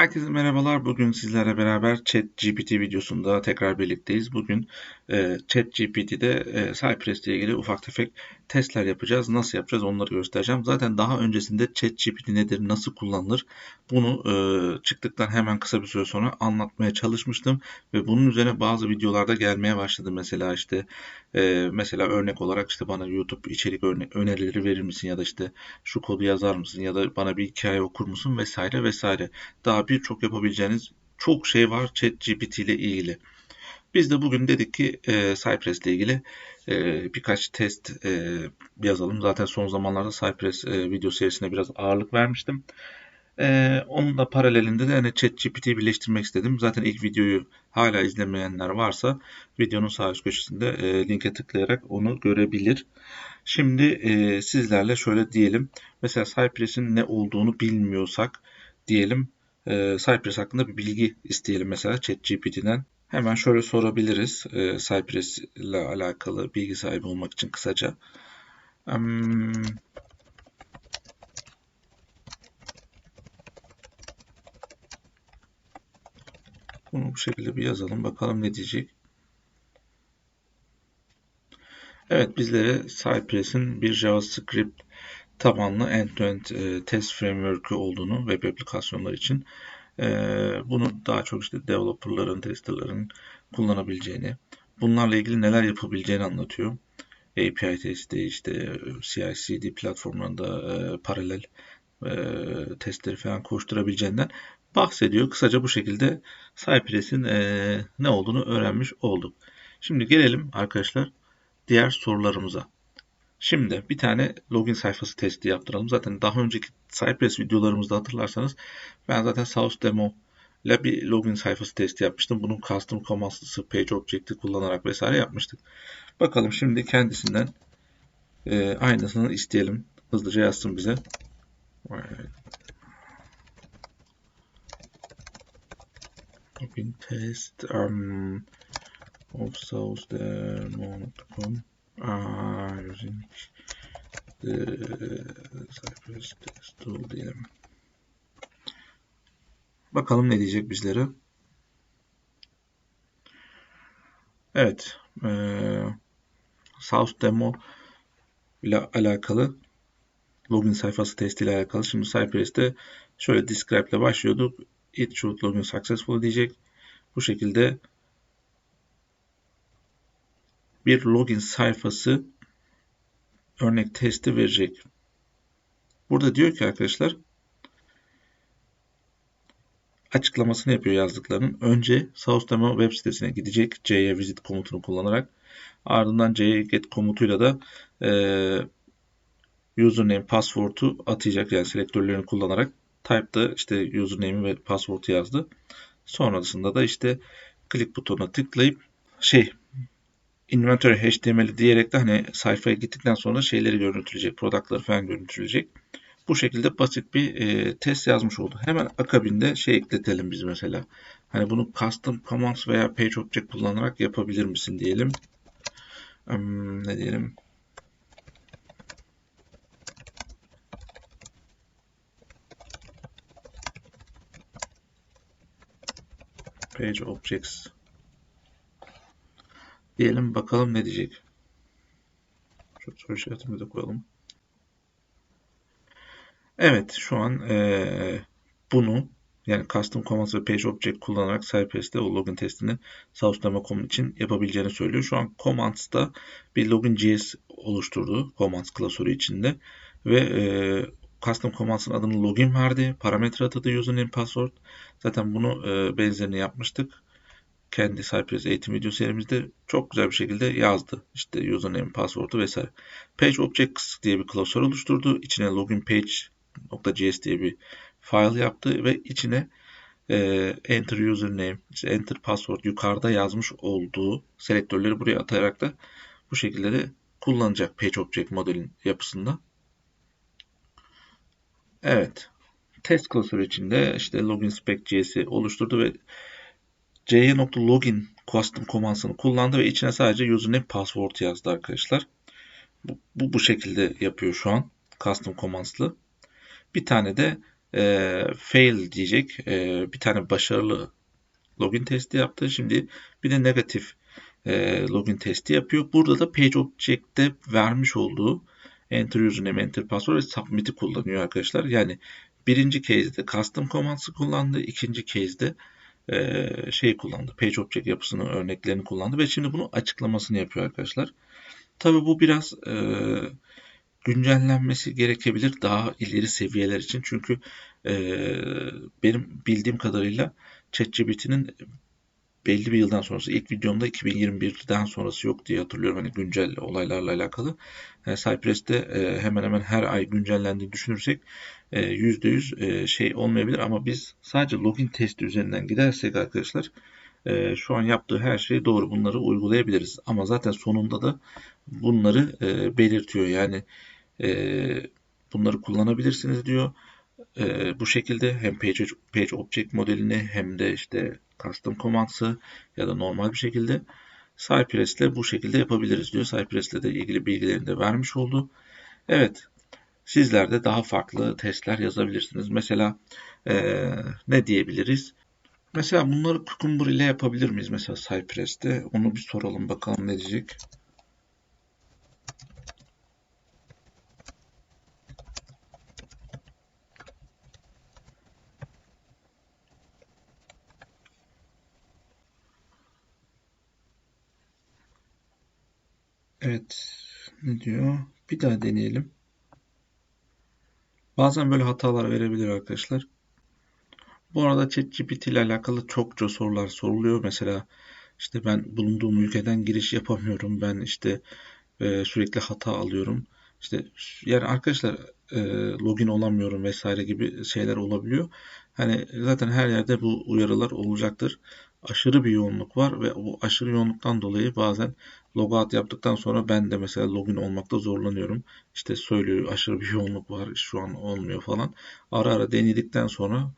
Herkese merhabalar. Bugün sizlerle beraber ChatGPT videosunda tekrar birlikteyiz. Bugün e, ChatGPT'de e, Cypress ile ilgili ufak tefek testler yapacağız. Nasıl yapacağız onları göstereceğim. Zaten daha öncesinde ChatGPT nedir, nasıl kullanılır bunu e, çıktıktan hemen kısa bir süre sonra anlatmaya çalışmıştım. Ve bunun üzerine bazı videolarda gelmeye başladı. Mesela işte e, mesela örnek olarak işte bana YouTube içerik önerileri verir misin ya da işte şu kodu yazar mısın ya da bana bir hikaye okur musun vesaire vesaire. Daha birçok yapabileceğiniz çok şey var ChatGPT ile ilgili. Biz de bugün dedik ki e, Cypress ile ilgili e, birkaç test e, yazalım. Zaten son zamanlarda Cypress e, video serisine biraz ağırlık vermiştim. E, onun da paralelinde de hani ChatGPT'yi birleştirmek istedim. Zaten ilk videoyu hala izlemeyenler varsa videonun sağ üst köşesinde e, linke tıklayarak onu görebilir. Şimdi e, sizlerle şöyle diyelim. Mesela Cypress'in ne olduğunu bilmiyorsak diyelim e, Cypress hakkında bir bilgi isteyelim mesela ChatGPT'den. Hemen şöyle sorabiliriz e, Cypress ile alakalı bilgi sahibi olmak için kısaca. Um, bunu bu şekilde bir yazalım. Bakalım ne diyecek. Evet bizlere Cypress'in bir JavaScript tabanlı end-to-end -end, e, test framework'ü olduğunu web aplikasyonlar için bunu daha çok işte developerların, testerların kullanabileceğini, bunlarla ilgili neler yapabileceğini anlatıyor. API testi, işte CI/CD platformlarında e, paralel e, testleri falan koşturabileceğinden bahsediyor. Kısaca bu şekilde Cypress'in e, ne olduğunu öğrenmiş olduk. Şimdi gelelim arkadaşlar diğer sorularımıza. Şimdi bir tane login sayfası testi yaptıralım. Zaten daha önceki Cypress videolarımızda hatırlarsanız ben zaten Source Demo ile bir login sayfası testi yapmıştım. Bunun custom commands'lısı page object'i kullanarak vesaire yapmıştık. Bakalım şimdi kendisinden e, aynısını isteyelim. Hızlıca yazsın bize. Login test um, of source demo.com Aa, using the Cypress test tool diyelim. Bakalım ne diyecek bizlere. Evet. E, South Demo ile alakalı login sayfası testi ile alakalı. Şimdi Cypress'te şöyle describe ile başlıyorduk. It should login successful diyecek. Bu şekilde bir login sayfası örnek testi verecek. Burada diyor ki arkadaşlar açıklamasını yapıyor yazdıklarının. Önce SourceDemo web sitesine gidecek c'ye visit komutunu kullanarak. Ardından c'ye get komutuyla da e, username password'u atayacak yani selektörlerini kullanarak. Type'da işte username ve password'u yazdı. Sonrasında da işte click butonuna tıklayıp şey inventory HTML diyerek de hani sayfaya gittikten sonra şeyleri görüntüleyecek, product'ları falan görüntüleyecek. Bu şekilde basit bir e, test yazmış oldu. Hemen akabinde şey ekletelim biz mesela. Hani bunu custom commands veya page object kullanarak yapabilir misin diyelim. Um, ne diyelim? Page objects diyelim bakalım ne diyecek. Şu soru işaretimizi de koyalım. Evet şu an e, bunu yani custom commands ve page object kullanarak Cypress'te o login testini Sauce.com için yapabileceğini söylüyor. Şu an commands'ta bir login.js oluşturdu commands klasörü içinde ve e, custom commands'ın adını login verdi. Parametre atadı username password. Zaten bunu e, benzerini yapmıştık kendi Cypress eğitim video serimizde çok güzel bir şekilde yazdı. İşte username, password'u vesaire. Page Objects diye bir klasör oluşturdu. İçine login page.js diye bir file yaptı ve içine e, enter username, işte enter password yukarıda yazmış olduğu selektörleri buraya atayarak da bu şekilde de kullanacak Page Object modelin yapısında. Evet. Test klasörü içinde işte login spec.js'i oluşturdu ve cy.login custom komandsını kullandı ve içine sadece username password yazdı arkadaşlar. Bu, bu, bu şekilde yapıyor şu an custom commands'lı. Bir tane de e, fail diyecek. E, bir tane başarılı login testi yaptı. Şimdi bir de negatif e, login testi yapıyor. Burada da page object'te vermiş olduğu enter username, enter password ve submit'i kullanıyor arkadaşlar. Yani birinci case'de custom commands'ı kullandı. ikinci case'de şey kullandı. Page object yapısının örneklerini kullandı ve şimdi bunu açıklamasını yapıyor arkadaşlar. Tabi bu biraz e, güncellenmesi gerekebilir daha ileri seviyeler için. Çünkü e, benim bildiğim kadarıyla ChatGPT'nin belli bir yıldan sonrası ilk videomda 2021'den sonrası yok diye hatırlıyorum hani güncel olaylarla alakalı. Yani Cypress'te e, hemen hemen her ay güncellendiğini düşünürsek e, %100 e, şey olmayabilir ama biz sadece login testi üzerinden gidersek arkadaşlar e, şu an yaptığı her şey doğru bunları uygulayabiliriz. Ama zaten sonunda da bunları e, belirtiyor. Yani e, bunları kullanabilirsiniz diyor. E, bu şekilde hem page, page object modelini hem de işte custom commands'ı ya da normal bir şekilde Cypress ile bu şekilde yapabiliriz diyor. Cypress ile de ilgili bilgilerini de vermiş oldu. Evet, sizler de daha farklı testler yazabilirsiniz. Mesela e, ne diyebiliriz? Mesela bunları Cucumber ile yapabilir miyiz? Mesela Cypress'te. Onu bir soralım bakalım ne diyecek. Evet. Ne diyor? Bir daha deneyelim. Bazen böyle hatalar verebilir arkadaşlar. Bu arada ChatGPT ile alakalı çokça sorular soruluyor. Mesela işte ben bulunduğum ülkeden giriş yapamıyorum. Ben işte e, sürekli hata alıyorum. İşte yani arkadaşlar e, login olamıyorum vesaire gibi şeyler olabiliyor. Hani zaten her yerde bu uyarılar olacaktır. Aşırı bir yoğunluk var ve bu aşırı yoğunluktan dolayı bazen logout yaptıktan sonra ben de mesela login olmakta zorlanıyorum. İşte söylüyor aşırı bir yoğunluk var şu an olmuyor falan. Ara ara denedikten sonra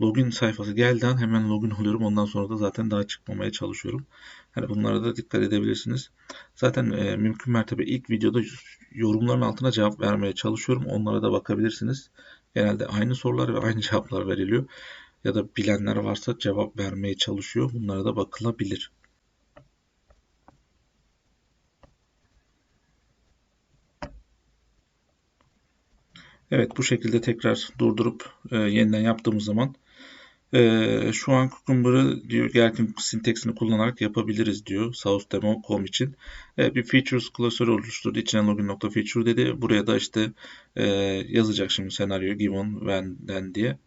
login sayfası geldiği an hemen login oluyorum. Ondan sonra da zaten daha çıkmamaya çalışıyorum. Hani bunlara da dikkat edebilirsiniz. Zaten e, mümkün mertebe ilk videoda yorumların altına cevap vermeye çalışıyorum. Onlara da bakabilirsiniz. Genelde aynı sorular ve aynı cevaplar veriliyor. Ya da bilenler varsa cevap vermeye çalışıyor. Bunlara da bakılabilir. Evet bu şekilde tekrar durdurup e, yeniden yaptığımız zaman e, şu an Cucumber'ı diyor Gherkin sinteksini kullanarak yapabiliriz diyor SauceDemo.com için. E, bir features klasörü oluşturdu. İçine login.feature dedi. Buraya da işte e, yazacak şimdi senaryo given when'den diye.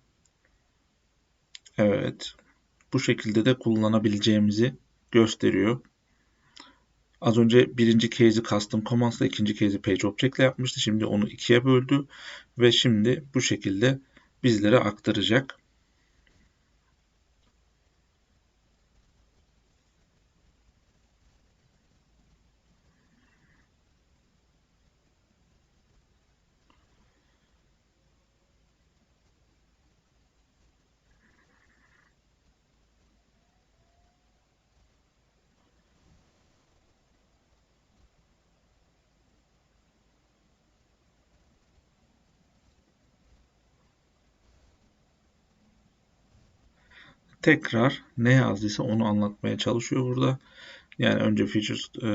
Evet. Bu şekilde de kullanabileceğimizi gösteriyor. Az önce birinci case'i custom commands'la ikinci case'i page object ile yapmıştı. Şimdi onu ikiye böldü ve şimdi bu şekilde bizlere aktaracak. Tekrar ne yazdıysa onu anlatmaya çalışıyor burada. Yani önce features e,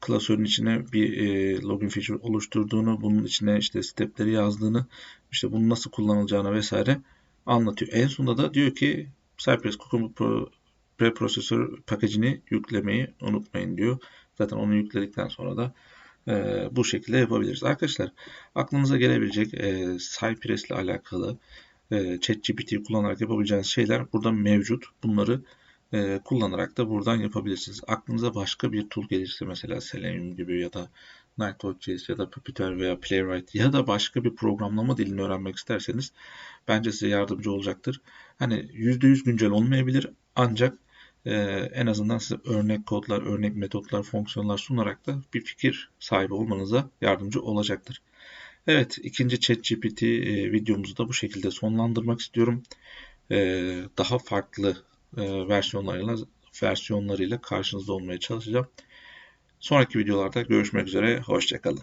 klasörün içine bir e, login feature oluşturduğunu, bunun içine işte stepleri yazdığını, işte bunu nasıl kullanılacağını vesaire anlatıyor. En sonunda da diyor ki Cypress Cucumber Pro preprosesör paketini yüklemeyi unutmayın diyor. Zaten onu yükledikten sonra da e, bu şekilde yapabiliriz. Arkadaşlar aklınıza gelebilecek e, Cypress ile alakalı e, kullanarak yapabileceğiniz şeyler burada mevcut. Bunları e, kullanarak da buradan yapabilirsiniz. Aklınıza başka bir tool gelirse mesela Selenium gibi ya da Nightwatch ya da Puppeteer veya Playwright ya da başka bir programlama dilini öğrenmek isterseniz bence size yardımcı olacaktır. Hani %100 güncel olmayabilir ancak e, en azından size örnek kodlar, örnek metotlar, fonksiyonlar sunarak da bir fikir sahibi olmanıza yardımcı olacaktır. Evet, ikinci ChatGPT e, videomuzu da bu şekilde sonlandırmak istiyorum. E, daha farklı e, versiyonlarıyla versiyonlarıyla karşınızda olmaya çalışacağım. Sonraki videolarda görüşmek üzere. Hoşçakalın.